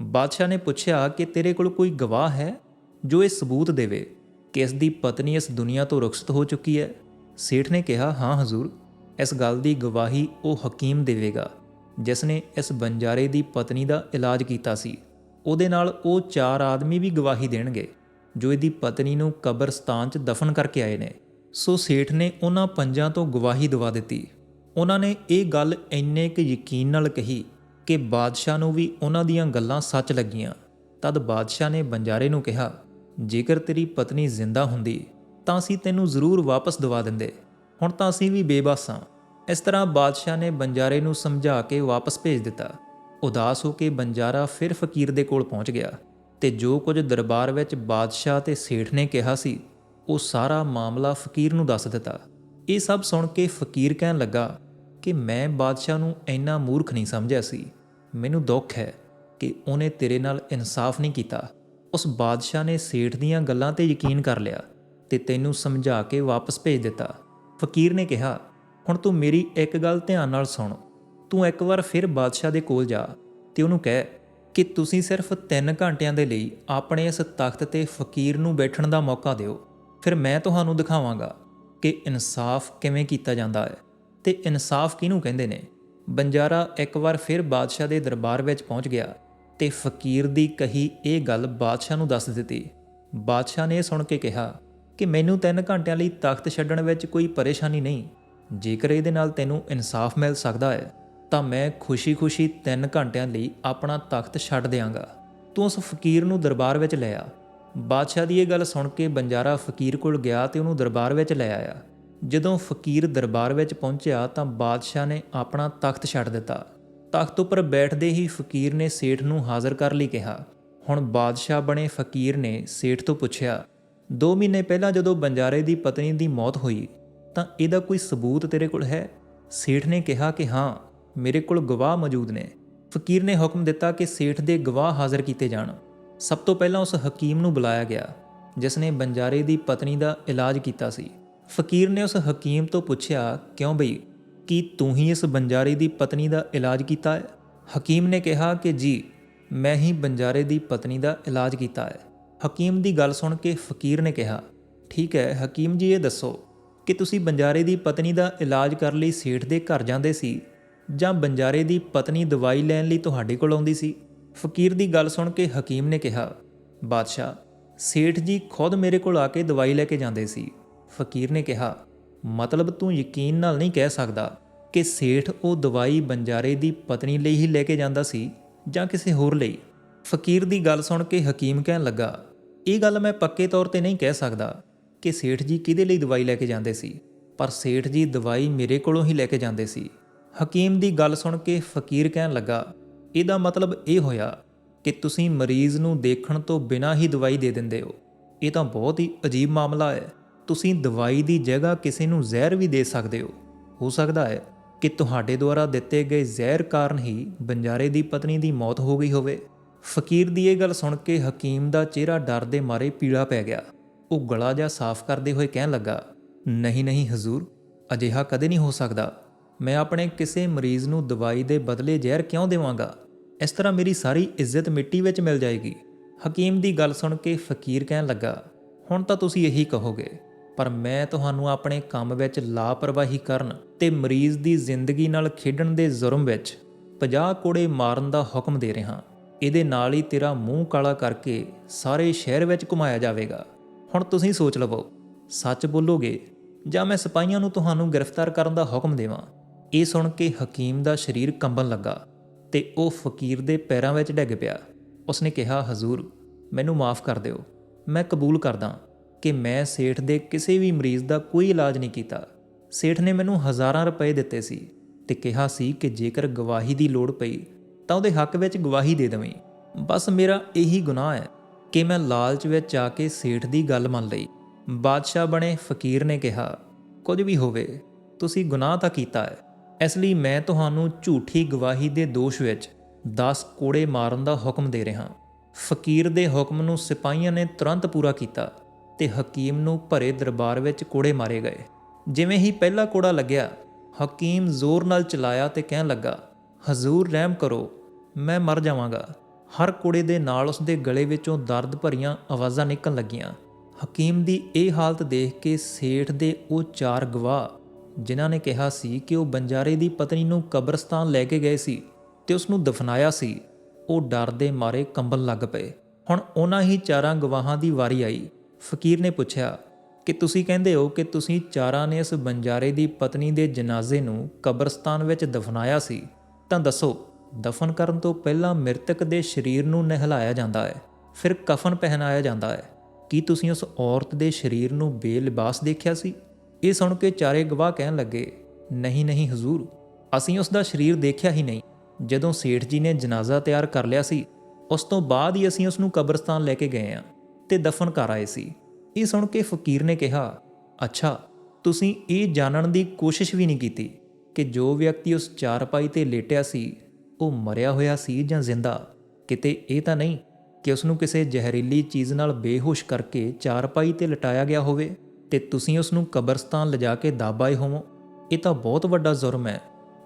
ਬਾਦਸ਼ਾਹ ਨੇ ਪੁੱਛਿਆ ਕਿ ਤੇਰੇ ਕੋਲ ਕੋਈ ਗਵਾਹ ਹੈ ਜੋ ਇਹ ਸਬੂਤ ਦੇਵੇ ਕਿ ਇਸ ਦੀ ਪਤਨੀ ਇਸ ਦੁਨੀਆ ਤੋਂ ਰੁਖਸਤ ਹੋ ਚੁੱਕੀ ਹੈ? ਸੇਠ ਨੇ ਕਿਹਾ, ਹਾਂ ਹਜ਼ੂਰ, ਇਸ ਗੱਲ ਦੀ ਗਵਾਹੀ ਉਹ ਹਕੀਮ ਦੇਵੇਗਾ। ਜਿਸ ਨੇ ਇਸ ਬੰਜਾਰੇ ਦੀ ਪਤਨੀ ਦਾ ਇਲਾਜ ਕੀਤਾ ਸੀ, ਉਹਦੇ ਨਾਲ ਉਹ ਚਾਰ ਆਦਮੀ ਵੀ ਗਵਾਹੀ ਦੇਣਗੇ, ਜੋ ਇਹਦੀ ਪਤਨੀ ਨੂੰ ਕਬਰਸਤਾਨ 'ਚ ਦਫਨ ਕਰਕੇ ਆਏ ਨੇ। ਸੋ ਸੇਠ ਨੇ ਉਹਨਾਂ ਪੰਜਾਂ ਤੋਂ ਗਵਾਹੀ ਦਵਾ ਦਿੱਤੀ। ਉਹਨਾਂ ਨੇ ਇਹ ਗੱਲ ਇੰਨੇ ਕੁ ਯਕੀਨ ਨਾਲ ਕਹੀ ਕਿ ਬਾਦਸ਼ਾਹ ਨੂੰ ਵੀ ਉਹਨਾਂ ਦੀਆਂ ਗੱਲਾਂ ਸੱਚ ਲੱਗੀਆਂ। ਤਦ ਬਾਦਸ਼ਾਹ ਨੇ ਬੰਜਾਰੇ ਨੂੰ ਕਿਹਾ, ਜੇਕਰ ਤੇਰੀ ਪਤਨੀ ਜ਼ਿੰਦਾ ਹੁੰਦੀ, ਤਾਂ ਅਸੀਂ ਤੈਨੂੰ ਜ਼ਰੂਰ ਵਾਪਸ ਦਵਾ ਦਿੰਦੇ। ਹੁਣ ਤਾਂ ਅਸੀਂ ਵੀ ਬੇਬਸ ਹਾਂ। ਇਸ ਤਰ੍ਹਾਂ ਬਾਦਸ਼ਾਹ ਨੇ ਬੰਜਾਰੇ ਨੂੰ ਸਮਝਾ ਕੇ ਵਾਪਸ ਭੇਜ ਦਿੱਤਾ। ਉਦਾਸ ਹੋ ਕੇ ਬੰਜਾਰਾ ਫਿਰ ਫਕੀਰ ਦੇ ਕੋਲ ਪਹੁੰਚ ਗਿਆ ਤੇ ਜੋ ਕੁਝ ਦਰਬਾਰ ਵਿੱਚ ਬਾਦਸ਼ਾਹ ਤੇ ਸੇਠ ਨੇ ਕਿਹਾ ਸੀ, ਉਹ ਸਾਰਾ ਮਾਮਲਾ ਫਕੀਰ ਨੂੰ ਦੱਸ ਦਿੱਤਾ। ਇਹ ਸਭ ਸੁਣ ਕੇ ਫਕੀਰ ਕਹਿਣ ਲੱਗਾ ਕਿ ਮੈਂ ਬਾਦਸ਼ਾਹ ਨੂੰ ਇੰਨਾ ਮੂਰਖ ਨਹੀਂ ਸਮਝਿਆ ਸੀ। ਮੈਨੂੰ ਦੁੱਖ ਹੈ ਕਿ ਉਹਨੇ ਤੇਰੇ ਨਾਲ ਇਨਸਾਫ ਨਹੀਂ ਕੀਤਾ। ਉਸ ਬਾਦਸ਼ਾਹ ਨੇ ਸੇਠ ਦੀਆਂ ਗੱਲਾਂ ਤੇ ਯਕੀਨ ਕਰ ਲਿਆ ਤੇ ਤੈਨੂੰ ਸਮਝਾ ਕੇ ਵਾਪਸ ਭੇਜ ਦਿੱਤਾ। ਫਕੀਰ ਨੇ ਕਿਹਾ ਹੁਣ ਤੂੰ ਮੇਰੀ ਇੱਕ ਗੱਲ ਧਿਆਨ ਨਾਲ ਸੁਣ। ਤੂੰ ਇੱਕ ਵਾਰ ਫਿਰ ਬਾਦਸ਼ਾਹ ਦੇ ਕੋਲ ਜਾ ਤੇ ਉਹਨੂੰ ਕਹਿ ਕਿ ਤੁਸੀਂ ਸਿਰਫ 3 ਘੰਟਿਆਂ ਦੇ ਲਈ ਆਪਣੇ ਇਸ ਤਖਤ ਤੇ ਫਕੀਰ ਨੂੰ ਬੈਠਣ ਦਾ ਮੌਕਾ ਦਿਓ। ਫਿਰ ਮੈਂ ਤੁਹਾਨੂੰ ਦਿਖਾਵਾਂਗਾ ਕਿ ਇਨਸਾਫ ਕਿਵੇਂ ਕੀਤਾ ਜਾਂਦਾ ਹੈ ਤੇ ਇਨਸਾਫ ਕਿਹਨੂੰ ਕਹਿੰਦੇ ਨੇ। ਬੰਜਾਰਾ ਇੱਕ ਵਾਰ ਫਿਰ ਬਾਦਸ਼ਾਹ ਦੇ ਦਰਬਾਰ ਵਿੱਚ ਪਹੁੰਚ ਗਿਆ ਤੇ ਫਕੀਰ ਦੀ ਕਹੀ ਇਹ ਗੱਲ ਬਾਦਸ਼ਾਹ ਨੂੰ ਦੱਸ ਦਿੱਤੀ। ਬਾਦਸ਼ਾਹ ਨੇ ਇਹ ਸੁਣ ਕੇ ਕਿਹਾ ਕਿ ਮੈਨੂੰ 3 ਘੰਟਿਆਂ ਲਈ ਤਖਤ ਛੱਡਣ ਵਿੱਚ ਕੋਈ ਪਰੇਸ਼ਾਨੀ ਨਹੀਂ। ਜੇਕਰ ਇਹਦੇ ਨਾਲ ਤੈਨੂੰ ਇਨਸਾਫ ਮਿਲ ਸਕਦਾ ਹੈ, ਤਾਂ ਮੈਂ ਖੁਸ਼ੀ-ਖੁਸ਼ੀ 3 ਘੰਟਿਆਂ ਲਈ ਆਪਣਾ ਤਖਤ ਛੱਡ ਦਿਆਂਗਾ। ਤੂੰ ਉਸ ਫਕੀਰ ਨੂੰ ਦਰਬਾਰ ਵਿੱਚ ਲੈ ਆ। ਬਾਦਸ਼ਾਹ ਦੀ ਇਹ ਗੱਲ ਸੁਣ ਕੇ ਬੰਜਾਰਾ ਫਕੀਰ ਕੋਲ ਗਿਆ ਤੇ ਉਹਨੂੰ ਦਰਬਾਰ ਵਿੱਚ ਲੈ ਆਇਆ। ਜਦੋਂ ਫਕੀਰ ਦਰਬਾਰ ਵਿੱਚ ਪਹੁੰਚਿਆ ਤਾਂ ਬਾਦਸ਼ਾਹ ਨੇ ਆਪਣਾ ਤਖਤ ਛੱਡ ਦਿੱਤਾ। ਤਖਤ ਉੱਪਰ ਬੈਠਦੇ ਹੀ ਫਕੀਰ ਨੇ ਸੇਠ ਨੂੰ ਹਾਜ਼ਰ ਕਰ ਲਈ ਕਿਹਾ। ਹੁਣ ਬਾਦਸ਼ਾਹ ਬਣੇ ਫਕੀਰ ਨੇ ਸੇਠ ਤੋਂ ਪੁੱਛਿਆ 2 ਮਹੀਨੇ ਪਹਿਲਾਂ ਜਦੋਂ ਬੰਜਾਰੇ ਦੀ ਪਤਨੀ ਦੀ ਮੌਤ ਹੋਈ ਤਾਂ ਇਹਦਾ ਕੋਈ ਸਬੂਤ ਤੇਰੇ ਕੋਲ ਹੈ? ਸੇਠ ਨੇ ਕਿਹਾ ਕਿ ਹਾਂ, ਮੇਰੇ ਕੋਲ ਗਵਾਹ ਮੌਜੂਦ ਨੇ। ਫਕੀਰ ਨੇ ਹੁਕਮ ਦਿੱਤਾ ਕਿ ਸੇਠ ਦੇ ਗਵਾਹ ਹਾਜ਼ਰ ਕੀਤੇ ਜਾਣ। ਸਭ ਤੋਂ ਪਹਿਲਾਂ ਉਸ ਹਕੀਮ ਨੂੰ ਬੁਲਾਇਆ ਗਿਆ, ਜਿਸ ਨੇ ਬੰਜਾਰੇ ਦੀ ਪਤਨੀ ਦਾ ਇਲਾਜ ਕੀਤਾ ਸੀ। ਫਕੀਰ ਨੇ ਉਸ ਹਕੀਮ ਤੋਂ ਪੁੱਛਿਆ, ਕਿਉਂ ਬਈ? ਕੀ ਤੂੰ ਹੀ ਇਸ ਬੰਜਾਰੇ ਦੀ ਪਤਨੀ ਦਾ ਇਲਾਜ ਕੀਤਾ ਹੈ? ਹਕੀਮ ਨੇ ਕਿਹਾ ਕਿ, ਜੀ, ਮੈਂ ਹੀ ਬੰਜਾਰੇ ਦੀ ਪਤਨੀ ਦਾ ਇਲਾਜ ਕੀਤਾ ਹੈ। ਹਕੀਮ ਦੀ ਗੱਲ ਸੁਣ ਕੇ ਫਕੀਰ ਨੇ ਕਿਹਾ, ਠੀਕ ਹੈ, ਹਕੀਮ ਜੀ, ਇਹ ਦੱਸੋ ਕਿ ਤੁਸੀਂ ਬੰਜਾਰੇ ਦੀ ਪਤਨੀ ਦਾ ਇਲਾਜ ਕਰਨ ਲਈ ਸੇਠ ਦੇ ਘਰ ਜਾਂਦੇ ਸੀ ਜਾਂ ਬੰਜਾਰੇ ਦੀ ਪਤਨੀ ਦਵਾਈ ਲੈਣ ਲਈ ਤੁਹਾਡੇ ਕੋਲ ਆਉਂਦੀ ਸੀ? ਫਕੀਰ ਦੀ ਗੱਲ ਸੁਣ ਕੇ ਹਕੀਮ ਨੇ ਕਿਹਾ, ਬਾਦਸ਼ਾਹ, ਸੇਠ ਜੀ ਖੁਦ ਮੇਰੇ ਕੋਲ ਆ ਕੇ ਦਵਾਈ ਲੈ ਕੇ ਜਾਂਦੇ ਸੀ। ਫਕੀਰ ਨੇ ਕਿਹਾ, ਮਤਲਬ ਤੂੰ ਯਕੀਨ ਨਾਲ ਨਹੀਂ ਕਹਿ ਸਕਦਾ ਕਿ ਸੇਠ ਉਹ ਦਵਾਈ ਬੰਜਾਰੇ ਦੀ ਪਤਨੀ ਲਈ ਹੀ ਲੈ ਕੇ ਜਾਂਦਾ ਸੀ ਜਾਂ ਕਿਸੇ ਹੋਰ ਲਈ? ਫਕੀਰ ਦੀ ਗੱਲ ਸੁਣ ਕੇ ਹਕੀਮ ਕਹਿਣ ਲੱਗਾ, ਇਹ ਗੱਲ ਮੈਂ ਪੱਕੇ ਤੌਰ ਤੇ ਨਹੀਂ ਕਹਿ ਸਕਦਾ। ਕਿ ਸੇਠ ਜੀ ਕਿਹਦੇ ਲਈ ਦਵਾਈ ਲੈ ਕੇ ਜਾਂਦੇ ਸੀ? ਪਰ ਸੇਠ ਜੀ ਦਵਾਈ ਮੇਰੇ ਕੋਲੋਂ ਹੀ ਲੈ ਕੇ ਜਾਂਦੇ ਸੀ। ਹਕੀਮ ਦੀ ਗੱਲ ਸੁਣ ਕੇ ਫਕੀਰ ਕਹਿਣ ਲੱਗਾ, ਇਹਦਾ ਮਤਲਬ ਇਹ ਹੋਇਆ ਕਿ ਤੁਸੀਂ ਮਰੀਜ਼ ਨੂੰ ਦੇਖਣ ਤੋਂ ਬਿਨਾਂ ਹੀ ਦਵਾਈ ਦੇ ਦਿੰਦੇ ਹੋ। ਇਹ ਤਾਂ ਬਹੁਤ ਹੀ ਅਜੀਬ ਮਾਮਲਾ ਹੈ। ਤੁਸੀਂ ਦਵਾਈ ਦੀ ਜਗ੍ਹਾ ਕਿਸੇ ਨੂੰ ਜ਼ਹਿਰ ਵੀ ਦੇ ਸਕਦੇ ਹੋ। ਹੋ ਸਕਦਾ ਹੈ ਕਿ ਤੁਹਾਡੇ ਦੁਆਰਾ ਦਿੱਤੇ ਗਏ ਜ਼ਹਿਰ ਕਾਰਨ ਹੀ ਬੰਜਾਰੇ ਦੀ ਪਤਨੀ ਦੀ ਮੌਤ ਹੋ ਗਈ ਹੋਵੇ। ਫਕੀਰ ਦੀ ਇਹ ਗੱਲ ਸੁਣ ਕੇ ਹਕੀਮ ਦਾ ਚਿਹਰਾ ਡਰ ਦੇ ਮਾਰੇ ਪੀਲਾ ਪੈ ਗਿਆ। ਉਹ ਗਲਾ ਜਿਹਾ ਸਾਫ਼ ਕਰਦੇ ਹੋਏ ਕਹਿਣ ਲੱਗਾ, ਨਹੀਂ ਨਹੀਂ ਹਜ਼ੂਰ, ਅਜਿਹਾ ਕਦੇ ਨਹੀਂ ਹੋ ਸਕਦਾ। ਮੈਂ ਆਪਣੇ ਕਿਸੇ ਮਰੀਜ਼ ਨੂੰ ਦਵਾਈ ਦੇ ਬਦਲੇ ਜ਼ਹਿਰ ਕਿਉਂ ਦੇਵਾਂਗਾ? ਇਸ ਤਰ੍ਹਾਂ ਮੇਰੀ ਸਾਰੀ ਇੱਜ਼ਤ ਮਿੱਟੀ ਵਿੱਚ ਮਿਲ ਜਾਏਗੀ। ਹਕੀਮ ਦੀ ਗੱਲ ਸੁਣ ਕੇ ਫਕੀਰ ਕਹਿਣ ਲੱਗਾ, ਹੁਣ ਤਾਂ ਤੁਸੀਂ ਇਹੀ ਕਹੋਗੇ, ਪਰ ਮੈਂ ਤੁਹਾਨੂੰ ਆਪਣੇ ਕੰਮ ਵਿੱਚ ਲਾਪਰਵਾਹੀ ਕਰਨ ਤੇ ਮਰੀਜ਼ ਦੀ ਜ਼ਿੰਦਗੀ ਨਾਲ ਖੇਡਣ ਦੇ ਜ਼ੁਰਮ ਵਿੱਚ 50 ਕੋੜੇ ਮਾਰਨ ਦਾ ਹੁਕਮ ਦੇ ਰਿਹਾ। ਇਹਦੇ ਨਾਲ ਹੀ ਤੇਰਾ ਮੂੰਹ ਕਾਲਾ ਕਰਕੇ ਸਾਰੇ ਸ਼ਹਿਰ ਵਿੱਚ ਘੁਮਾਇਆ ਜਾਵੇਗਾ। ਹੁਣ ਤੁਸੀਂ ਸੋਚ ਲਵੋ, ਸੱਚ ਬੋਲੋਗੇ ਜਾਂ ਮੈਂ ਸਿਪਾਹੀਆਂ ਨੂੰ ਤੁਹਾਨੂੰ ਗ੍ਰਿਫਤਾਰ ਕਰਨ ਦਾ ਹੁਕਮ ਦੇਵਾਂ? ਇਹ ਸੁਣ ਕੇ ਹਕੀਮ ਦਾ ਸਰੀਰ ਕੰਬਣ ਲੱਗਾ ਤੇ ਉਹ ਫਕੀਰ ਦੇ ਪੈਰਾਂ ਵਿੱਚ ਡਿੱਗ ਪਿਆ। ਉਸਨੇ ਕਿਹਾ, ਹਜ਼ੂਰ, ਮੈਨੂੰ ਮਾਫ ਕਰ ਦਿਓ। ਮੈਂ ਕਬੂਲ ਕਰਦਾ ਕਿ ਮੈਂ ਸੇਠ ਦੇ ਕਿਸੇ ਵੀ ਮਰੀਜ਼ ਦਾ ਕੋਈ ਇਲਾਜ ਨਹੀਂ ਕੀਤਾ। ਸੇਠ ਨੇ ਮੈਨੂੰ ਹਜ਼ਾਰਾਂ ਰੁਪਏ ਦਿੱਤੇ ਸੀ ਤੇ ਕਿਹਾ ਸੀ ਕਿ ਜੇਕਰ ਗਵਾਹੀ ਦੀ ਲੋੜ ਪਈ ਤਾਂ ਉਹਦੇ ਹੱਕ ਵਿੱਚ ਗਵਾਹੀ ਦੇ ਦੇਵੀਂ। ਬਸ ਮੇਰਾ ਇਹੀ ਗੁਨਾਹ ਹੈ। ਕਿ ਮੈਂ ਲਾਲਚ ਵਿੱਚ ਆ ਕੇ ਸੇਠ ਦੀ ਗੱਲ ਮੰਨ ਲਈ। ਬਾਦਸ਼ਾਹ ਬਣੇ ਫਕੀਰ ਨੇ ਕਿਹਾ, ਕੁਝ ਵੀ ਹੋਵੇ, ਤੁਸੀਂ ਗੁਨਾਹ ਤਾਂ ਕੀਤਾ ਹੈ। ਇਸ ਲਈ ਮੈਂ ਤੁਹਾਨੂੰ ਝੂਠੀ ਗਵਾਹੀ ਦੇ ਦੋਸ਼ ਵਿੱਚ 10 ਕੋੜੇ ਮਾਰਨ ਦਾ ਹੁਕਮ ਦੇ ਰਿਹਾ ਫਕੀਰ ਦੇ ਹੁਕਮ ਨੂੰ ਸਿਪਾਹੀਆਂ ਨੇ ਤੁਰੰਤ ਪੂਰਾ ਕੀਤਾ ਤੇ ਹਕੀਮ ਨੂੰ ਭਰੇ ਦਰਬਾਰ ਵਿੱਚ ਕੋੜੇ ਮਾਰੇ ਗਏ। ਜਿਵੇਂ ਹੀ ਪਹਿਲਾ ਕੋੜਾ ਲੱਗਿਆ, ਹਕੀਮ ਜ਼ੋਰ ਨਾਲ ਚਲਾਇਆ ਤੇ ਕਹਿਣ ਲੱਗਾ, ਹਜ਼ੂਰ ਰਹਿਮ ਕਰੋ, ਮੈਂ ਮਰ ਜਾਵਾਂਗਾ। ਹਰ ਕੋੜੇ ਦੇ ਨਾਲ ਉਸਦੇ ਗਲੇ ਵਿੱਚੋਂ ਦਰਦ ਭਰੀਆਂ ਆਵਾਜ਼ਾਂ ਨਿਕਲਣ ਲੱਗੀਆਂ। ਹਕੀਮ ਦੀ ਇਹ ਹਾਲਤ ਦੇਖ ਕੇ ਸੇਠ ਦੇ ਉਹ ਚਾਰ ਗਵਾਹ, ਜਿਨ੍ਹਾਂ ਨੇ ਕਿਹਾ ਸੀ ਕਿ ਉਹ ਬੰਜਾਰੇ ਦੀ ਪਤਨੀ ਨੂੰ ਕਬਰਸਤਾਨ ਲੈ ਕੇ ਗਏ ਸੀ ਤੇ ਉਸ ਨੂੰ ਦਫਨਾਇਆ ਸੀ। ਉਹ ਡਰ ਦੇ ਮਾਰੇ ਕੰਬਣ ਲੱਗ ਪਏ। ਹੁਣ ਉਹਨਾਂ ਹੀ ਚਾਰਾਂ ਗਵਾਹਾਂ ਦੀ ਵਾਰੀ ਆਈ। ਫਕੀਰ ਨੇ ਪੁੱਛਿਆ, ਕਿ ਤੁਸੀਂ ਕਹਿੰਦੇ ਹੋ ਕਿ ਤੁਸੀਂ ਚਾਰਾਂ ਨੇ ਇਸ ਬੰਜਾਰੇ ਦੀ ਪਤਨੀ ਦੇ ਜਨਾਜ਼ੇ ਨੂੰ ਕਬਰਸਤਾਨ ਵਿੱਚ ਦਫਨਾਇਆ ਸੀ? ਤਾਂ ਦੱਸੋ। ਦਫਨ ਕਰਨ ਤੋਂ ਪਹਿਲਾਂ ਮ੍ਰਿਤਕ ਦੇ ਸਰੀਰ ਨੂੰ ਨਹਿਲਾਇਆ ਜਾਂਦਾ ਹੈ। ਫਿਰ ਕਫਨ ਪਹਿਨਾਇਆ ਜਾਂਦਾ ਹੈ। ਕੀ ਤੁਸੀਂ ਉਸ ਔਰਤ ਦੇ ਸਰੀਰ ਨੂੰ ਬੇਲਿਬਾਸ ਦੇਖਿਆ ਸੀ? ਇਹ ਸੁਣ ਕੇ ਚਾਰੇ ਗਵਾਹ ਕਹਿਣ ਲੱਗੇ, ਨਹੀਂ ਨਹੀਂ ਹਜ਼ੂਰ, ਅਸੀਂ ਉਸ ਦਾ ਸਰੀਰ ਦੇਖਿਆ ਹੀ ਨਹੀਂ। ਜਦੋਂ ਸੇਠ ਜੀ ਨੇ ਜਨਾਜ਼ਾ ਤਿਆਰ ਕਰ ਲਿਆ ਸੀ, ਉਸ ਤੋਂ ਬਾਅਦ ਹੀ ਅਸੀਂ ਉਸ ਨੂੰ ਕਬਰਸਤਾਨ ਲੈ ਕੇ ਗਏ ਆ ਤੇ ਦਫਨ ਕਰ ਆਏ ਸੀ। ਇਹ ਸੁਣ ਕੇ ਫਕੀਰ ਨੇ ਕਿਹਾ, ਅੱਛਾ, ਤੁਸੀਂ ਇਹ ਜਾਣਨ ਦੀ ਕੋਸ਼ਿਸ਼ ਵੀ ਨਹੀਂ ਕੀਤੀ ਕਿ ਜੋ ਵਿਅਕਤੀ ਉਸ ਚਾਰਪਾਈ ਤੇ ਲੇਟਿਆ ਸੀ ਉਹ ਮਰਿਆ ਹੋਇਆ ਸੀ ਜਾਂ ਜ਼ਿੰਦਾ? ਕਿਤੇ ਇਹ ਤਾਂ ਨਹੀਂ ਕਿ ਉਸ ਨੂੰ ਕਿਸੇ ਜ਼ਹਿਰੀਲੀ ਚੀਜ਼ ਨਾਲ ਬੇਹੋਸ਼ ਕਰਕੇ ਚਾਰਪਾਈ ਤੇ ਲਟਾਇਆ ਗਿਆ ਹੋਵੇ ਤੇ ਤੁਸੀਂ ਉਸ ਨੂੰ ਕਬਰਸਤਾਨ ਲਿਜਾ ਕੇ ਦਾਬਾਏ ਹੋਵੋ। ਇਹ ਤਾਂ ਬਹੁਤ ਵੱਡਾ ਜ਼ੁਰਮ ਹੈ।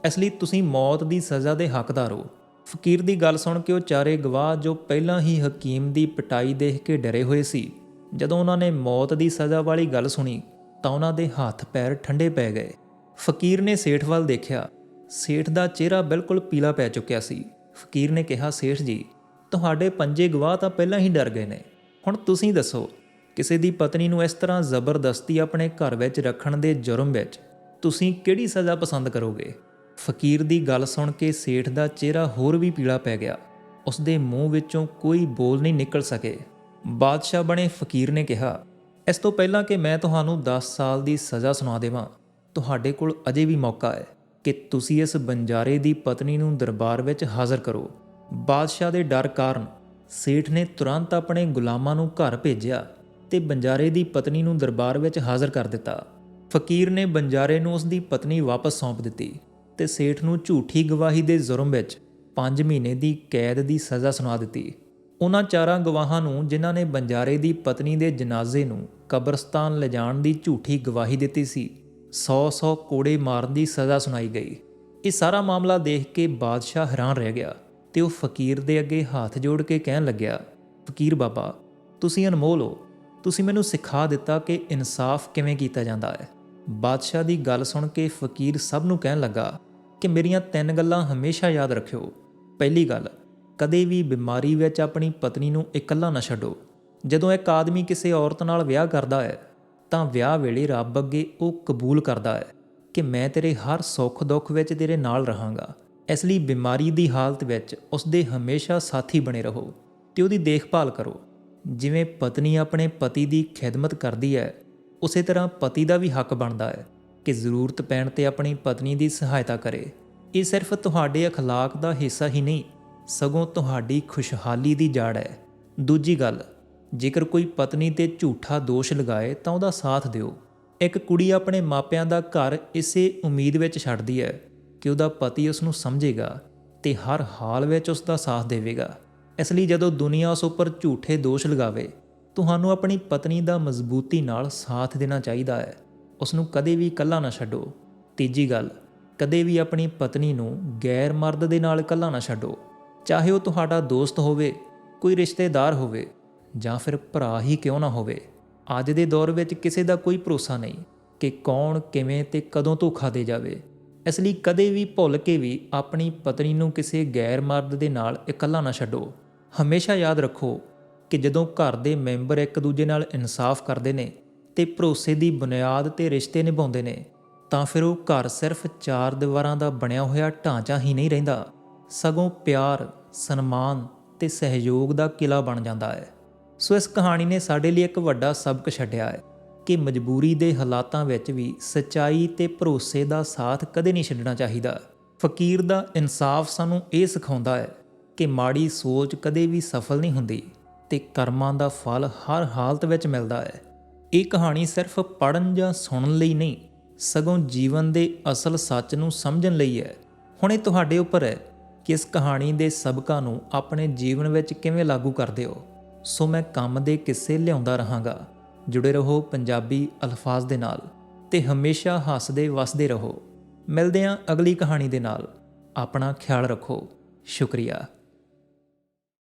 ਇਸ ਲਈ ਤੁਸੀਂ ਮੌਤ ਦੀ ਸਜ਼ਾ ਦੇ ਹੱਕਦਾਰ ਹੋ। ਫਕੀਰ ਦੀ ਗੱਲ ਸੁਣ ਕੇ ਉਹ ਚਾਰੇ ਗਵਾਹ ਜੋ ਪਹਿਲਾਂ ਹੀ ਹਕੀਮ ਦੀ ਪਟਾਈ ਦੇਖ ਕੇ ਡਰੇ ਹੋਏ ਸੀ, ਜਦੋਂ ਉਹਨਾਂ ਨੇ ਮੌਤ ਦੀ ਸਜ਼ਾ ਵਾਲੀ ਗੱਲ ਸੁਣੀ ਤਾਂ ਉਹਨਾਂ ਦੇ ਹੱਥ ਪੈਰ ਠੰਡੇ ਪੈ ਗਏ। ਫਕੀਰ ਨੇ ਸੇਠ ਵੱਲ ਦੇਖਿਆ ਸੇਠ ਦਾ ਚਿਹਰਾ ਬਿਲਕੁਲ ਪੀਲਾ ਪੈ ਚੁੱਕਿਆ ਸੀ। ਫਕੀਰ ਨੇ ਕਿਹਾ, ਸੇਠ ਜੀ, ਤੁਹਾਡੇ ਪੰਜੇ ਗਵਾਹ ਤਾਂ ਪਹਿਲਾਂ ਹੀ ਡਰ ਗਏ ਨੇ। ਹੁਣ ਤੁਸੀਂ ਦੱਸੋ, ਕਿਸੇ ਦੀ ਪਤਨੀ ਨੂੰ ਇਸ ਤਰ੍ਹਾਂ ਜ਼ਬਰਦਸਤੀ ਆਪਣੇ ਘਰ ਵਿੱਚ ਰੱਖਣ ਦੇ ਜੁਰਮ ਵਿੱਚ ਤੁਸੀਂ ਕਿਹੜੀ ਸਜ਼ਾ ਪਸੰਦ ਕਰੋਗੇ? ਫਕੀਰ ਦੀ ਗੱਲ ਸੁਣ ਕੇ ਸੇਠ ਦਾ ਚਿਹਰਾ ਹੋਰ ਵੀ ਪੀਲਾ ਪੈ ਗਿਆ। ਉਸ ਦੇ ਮੂੰਹ ਵਿੱਚੋਂ ਕੋਈ ਬੋਲ ਨਹੀਂ ਨਿਕਲ ਸਕੇ। ਬਾਦਸ਼ਾਹ ਬਣੇ ਫਕੀਰ ਨੇ ਕਿਹਾ, ਇਸ ਤੋਂ ਪਹਿਲਾਂ ਕਿ ਮੈਂ ਤੁਹਾਨੂੰ 10 ਸਾਲ ਦੀ ਸਜ਼ਾ ਸੁਣਾ ਦੇਵਾਂ, ਤੁਹਾਡੇ ਕੋਲ ਅਜੇ ਵੀ ਮੌਕਾ ਹੈ। ਕਿ ਤੁਸੀਂ ਇਸ ਬੰਜਾਰੇ ਦੀ ਪਤਨੀ ਨੂੰ ਦਰਬਾਰ ਵਿੱਚ ਹਾਜ਼ਰ ਕਰੋ। ਬਾਦਸ਼ਾਹ ਦੇ ਡਰ ਕਾਰਨ ਸੇਠ ਨੇ ਤੁਰੰਤ ਆਪਣੇ ਗੁਲਾਮਾਂ ਨੂੰ ਘਰ ਭੇਜਿਆ ਤੇ ਬੰਜਾਰੇ ਦੀ ਪਤਨੀ ਨੂੰ ਦਰਬਾਰ ਵਿੱਚ ਹਾਜ਼ਰ ਕਰ ਦਿੱਤਾ। ਫਕੀਰ ਨੇ ਬੰਜਾਰੇ ਨੂੰ ਉਸ ਦੀ ਪਤਨੀ ਵਾਪਸ ਸੌਂਪ ਦਿੱਤੀ ਤੇ ਸੇਠ ਨੂੰ ਝੂਠੀ ਗਵਾਹੀ ਦੇ ਜ਼ੁਰਮ ਵਿੱਚ 5 ਮਹੀਨੇ ਦੀ ਕੈਦ ਦੀ ਸਜ਼ਾ ਸੁਣਾ ਦਿੱਤੀ। ਉਹਨਾਂ ਚਾਰਾਂ ਗਵਾਹਾਂ ਨੂੰ ਜਿਨ੍ਹਾਂ ਨੇ ਬੰਜਾਰੇ ਦੀ ਪਤਨੀ ਦੇ ਜਨਾਜ਼ੇ ਨੂੰ ਕਬਰਸਤਾਨ ਲਿਜਾਣ ਦੀ ਝੂਠੀ ਗਵਾਹੀ ਦਿੱਤੀ ਸੀ 100-100 ਕੋੜੇ ਮਾਰਨ ਦੀ ਸਜ਼ਾ ਸੁਣਾਈ ਗਈ। ਇਹ ਸਾਰਾ ਮਾਮਲਾ ਦੇਖ ਕੇ ਬਾਦਸ਼ਾਹ ਹੈਰਾਨ ਰਹਿ ਗਿਆ ਤੇ ਉਹ ਫਕੀਰ ਦੇ ਅੱਗੇ ਹੱਥ ਜੋੜ ਕੇ ਕਹਿਣ ਲੱਗਿਆ, ਫਕੀਰ ਬਾਬਾ, ਤੁਸੀਂ ਅਨਮੋਲ ਹੋ। ਤੁਸੀਂ ਮੈਨੂੰ ਸਿਖਾ ਦਿੱਤਾ ਕਿ ਇਨਸਾਫ ਕਿਵੇਂ ਕੀਤਾ ਜਾਂਦਾ ਹੈ। ਬਾਦਸ਼ਾਹ ਦੀ ਗੱਲ ਸੁਣ ਕੇ ਫਕੀਰ ਸਭ ਨੂੰ ਕਹਿਣ ਲੱਗਾ ਕਿ ਮੇਰੀਆਂ ਤਿੰਨ ਗੱਲਾਂ ਹਮੇਸ਼ਾ ਯਾਦ ਰੱਖਿਓ। ਪਹਿਲੀ ਗੱਲ, ਕਦੇ ਵੀ ਬਿਮਾਰੀ ਵਿੱਚ ਆਪਣੀ ਪਤਨੀ ਨੂੰ ਇਕੱਲਾ ਨਾ ਛੱਡੋ। ਜਦੋਂ ਇੱਕ ਆਦਮੀ ਕਿਸੇ ਔਰਤ ਨਾਲ ਵਿਆਹ ਕਰਦਾ ਹੈ ਤਾਂ ਵਿਆਹ ਵੇਲੇ ਰੱਬ ਅੱਗੇ ਉਹ ਕਬੂਲ ਕਰਦਾ ਹੈ ਕਿ ਮੈਂ ਤੇਰੇ ਹਰ ਸੁੱਖ ਦੁੱਖ ਵਿੱਚ ਤੇਰੇ ਨਾਲ ਰਹਾਂਗਾ ਇਸ ਲਈ ਬਿਮਾਰੀ ਦੀ ਹਾਲਤ ਵਿੱਚ ਉਸ ਦੇ ਹਮੇਸ਼ਾ ਸਾਥੀ ਬਣੇ ਰਹੋ ਤੇ ਉਹਦੀ ਦੇਖਭਾਲ ਕਰੋ ਜਿਵੇਂ ਪਤਨੀ ਆਪਣੇ ਪਤੀ ਦੀ ਖਿਦਮਤ ਕਰਦੀ ਹੈ ਉਸੇ ਤਰ੍ਹਾਂ ਪਤੀ ਦਾ ਵੀ ਹੱਕ ਬਣਦਾ ਹੈ ਕਿ ਜ਼ਰੂਰਤ ਪੈਣ ਤੇ ਆਪਣੀ ਪਤਨੀ ਦੀ ਸਹਾਇਤਾ ਕਰੇ ਇਹ ਸਿਰਫ ਤੁਹਾਡੇ اخلاق ਦਾ ਹਿੱਸਾ ਹੀ ਨਹੀਂ ਸਗੋਂ ਤੁਹਾਡੀ ਖੁਸ਼ਹਾਲੀ ਦੀ ਜੜ ਹੈ ਦੂਜੀ ਗੱਲ ਜੇਕਰ ਕੋਈ ਪਤਨੀ ਤੇ ਝੂਠਾ ਦੋਸ਼ ਲਗਾਏ ਤਾਂ ਉਹਦਾ ਸਾਥ ਦਿਓ। ਇੱਕ ਕੁੜੀ ਆਪਣੇ ਮਾਪਿਆਂ ਦਾ ਘਰ ਇਸੇ ਉਮੀਦ ਵਿੱਚ ਛੱਡਦੀ ਹੈ ਕਿ ਉਹਦਾ ਪਤੀ ਉਸ ਨੂੰ ਸਮਝੇਗਾ ਤੇ ਹਰ ਹਾਲ ਵਿੱਚ ਉਸ ਦਾ ਸਾਥ ਦੇਵੇਗਾ। ਇਸ ਲਈ ਜਦੋਂ ਦੁਨੀਆ ਉਸ ਉੱਪਰ ਝੂਠੇ ਦੋਸ਼ ਲਗਾਵੇ, ਤੁਹਾਨੂੰ ਆਪਣੀ ਪਤਨੀ ਦਾ ਮਜ਼ਬੂਤੀ ਨਾਲ ਸਾਥ ਦੇਣਾ ਚਾਹੀਦਾ ਹੈ। ਉਸ ਨੂੰ ਕਦੇ ਵੀ ਇਕੱਲਾ ਨਾ ਛੱਡੋ। ਤੀਜੀ ਗੱਲ, ਕਦੇ ਵੀ ਆਪਣੀ ਪਤਨੀ ਨੂੰ ਗੈਰ ਮਰਦ ਦੇ ਨਾਲ ਇਕੱਲਾ ਨਾ ਛੱਡੋ। ਚਾਹੇ ਉਹ ਤੁਹਾਡਾ ਦੋਸਤ ਹੋਵੇ, ਕੋਈ ਰਿਸ਼ਤੇਦਾਰ ਹੋਵੇ ਜਾਂ ਫਿਰ ਭਰਾ ਹੀ ਕਿਉਂ ਨਾ ਹੋਵੇ? ਅੱਜ ਦੇ ਦੌਰ ਵਿੱਚ ਕਿਸੇ ਦਾ ਕੋਈ ਭਰੋਸਾ ਨਹੀਂ ਕਿ ਕੌਣ ਕਿਵੇਂ ਤੇ ਕਦੋਂ ਧੋਖਾ ਦੇ ਜਾਵੇ। ਇਸ ਲਈ ਕਦੇ ਵੀ ਭੁੱਲ ਕੇ ਵੀ ਆਪਣੀ ਪਤਨੀ ਨੂੰ ਕਿਸੇ ਗੈਰ ਮਰਦ ਦੇ ਨਾਲ ਇਕੱਲਾ ਨਾ ਛੱਡੋ। ਹਮੇਸ਼ਾ ਯਾਦ ਰੱਖੋ ਕਿ ਜਦੋਂ ਘਰ ਦੇ ਮੈਂਬਰ ਇੱਕ ਦੂਜੇ ਨਾਲ ਇਨਸਾਫ ਕਰਦੇ ਨੇ ਤੇ ਭਰੋਸੇ ਦੀ ਬੁਨਿਆਦ ਤੇ ਰਿਸ਼ਤੇ ਨਿਭਾਉਂਦੇ ਨੇ, ਤਾਂ ਫਿਰ ਉਹ ਘਰ ਸਿਰਫ ਚਾਰ ਦੀਵਾਰਾਂ ਦਾ ਬਣਿਆ ਹੋਇਆ ਢਾਂਚਾ ਹੀ ਨਹੀਂ ਰਹਿੰਦਾ। ਸਗੋਂ ਪਿਆਰ, ਸਨਮਾਨ ਤੇ ਸਹਿਯੋਗ ਦਾ ਕਿਲਾ ਬਣ ਜਾਂਦਾ ਹੈ। ਸੋ ਇਸ ਕਹਾਣੀ ਨੇ ਸਾਡੇ ਲਈ ਇੱਕ ਵੱਡਾ ਸਬਕ ਛੱਡਿਆ ਹੈ ਕਿ ਮਜਬੂਰੀ ਦੇ ਹਾਲਾਤਾਂ ਵਿੱਚ ਵੀ ਸਚਾਈ ਤੇ ਭਰੋਸੇ ਦਾ ਸਾਥ ਕਦੇ ਨਹੀਂ ਛੱਡਣਾ ਚਾਹੀਦਾ। ਫਕੀਰ ਦਾ ਇਨਸਾਫ ਸਾਨੂੰ ਇਹ ਸਿਖਾਉਂਦਾ ਹੈ ਕਿ ਮਾੜੀ ਸੋਚ ਕਦੇ ਵੀ ਸਫਲ ਨਹੀਂ ਹੁੰਦੀ ਤੇ ਕਰਮਾਂ ਦਾ ਫਲ ਹਰ ਹਾਲਤ ਵਿੱਚ ਮਿਲਦਾ ਹੈ। ਇਹ ਕਹਾਣੀ ਸਿਰਫ ਪੜਨ ਜਾਂ ਸੁਣਨ ਲਈ ਨਹੀਂ, ਸਗੋਂ ਜੀਵਨ ਦੇ ਅਸਲ ਸੱਚ ਨੂੰ ਸਮਝਣ ਲਈ ਹੈ। ਹੁਣ ਇਹ ਤੁਹਾਡੇ ਉੱਪਰ ਹੈ ਕਿ ਇਸ ਕਹਾਣੀ ਦੇ ਸਬਕਾਂ ਨੂੰ ਆਪਣੇ ਜੀਵਨ ਵਿੱਚ ਕਿਵੇਂ ਲਾਗੂ ਕਰਦੇ ਹੋ। ਸੋ ਮੈਂ ਕੰਮ ਦੇ ਕਿੱਸੇ ਲਿਆਉਂਦਾ ਰਹਾਂਗਾ। ਜੁੜੇ ਰਹੋ ਪੰਜਾਬੀ ਅਲਫਾਜ਼ ਦੇ ਨਾਲ ਤੇ ਹਮੇਸ਼ਾ ਹੱਸਦੇ ਵਸਦੇ ਰਹੋ। ਮਿਲਦੇ ਹਾਂ ਅਗਲੀ ਕਹਾਣੀ ਦੇ ਨਾਲ। ਆਪਣਾ ਖਿਆਲ ਰੱਖੋ। ਸ਼ੁਕਰੀਆ।